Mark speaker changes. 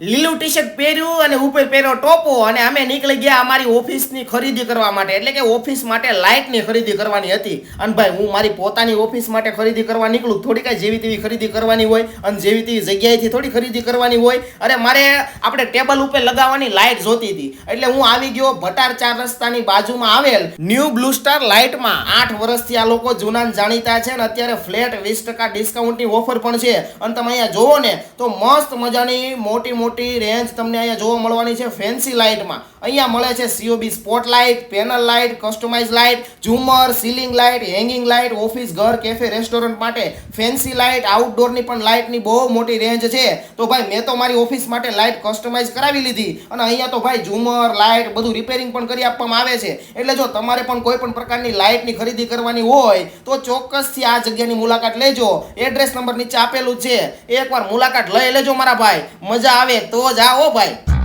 Speaker 1: લીલું T shirt પહેર્યું અને ઉપર પહેર્યો ટોપો અને અમે નીકળી ગયા અમારી ઓફિસની ખરીદી કરવા માટે. એટલે કે ઓફિસ માટે લાઇટની ખરીદી કરવાની હતી. અને ભાઈ, હું મારી પોતાની ઓફિસ માટે ખરીદી કરવા નીકળું. થોડી કાંઈ જેવી તેવી ખરીદી કરવાની હોય અને જેવી તેવી જગ્યાએથી થોડી ખરીદી કરવાની હોય. અરે, મારે આપણે ટેબલ ઉપર લગાવવાની લાઇટ જોતી હતી. એટલે હું આવી ગયો ભટાર ચાર રસ્તાની બાજુમાં આવેલ ન્યૂ બ્લુ સ્ટાર લાઇટમાં. આઠ વર્ષથી આ લોકો જૂના જાણીતા છે અને અત્યારે ફ્લેટ વીસ ટકા ડિસ્કાઉન્ટની ઓફર પણ છે. અને તમે અહીંયા જોવો ને, તો મસ્ત મજાની મોટી મોટી રેન્જ તમને અહીંયા જોવા મળવાની છે. ફેન્સી લાઇટમાં અહીંયા મળે છે COB spotlight panel light customise light ઝુમર ceiling light hanging light office ઘર કેફે રેસ્ટોરન્ટ માટે ફેન્સી લાઇટ આઉટડોરની પણ લાઇટની બહુ મોટી રેન્જ છે. તો ભાઈ, મેં તો મારી ઓફિસ માટે લાઇટ કસ્ટમાઇઝ કરાવી લીધી. અને અહીંયા તો ભાઈ ઝુમર લાઇટ બધું રિપેરિંગ પણ કરી આપવામાં આવે છે. એટલે જો તમારે પણ કોઈ પણ પ્રકારની લાઇટની ખરીદી કરવાની હોય, તો ચોક્કસથી આ જગ્યાની મુલાકાત લેજો. એડ્રેસ નંબર નીચે આપેલું છે. એકવાર મુલાકાત લઈ લેજો મારા ભાઈ. મજા આવે તો જ આવો ભાઈ.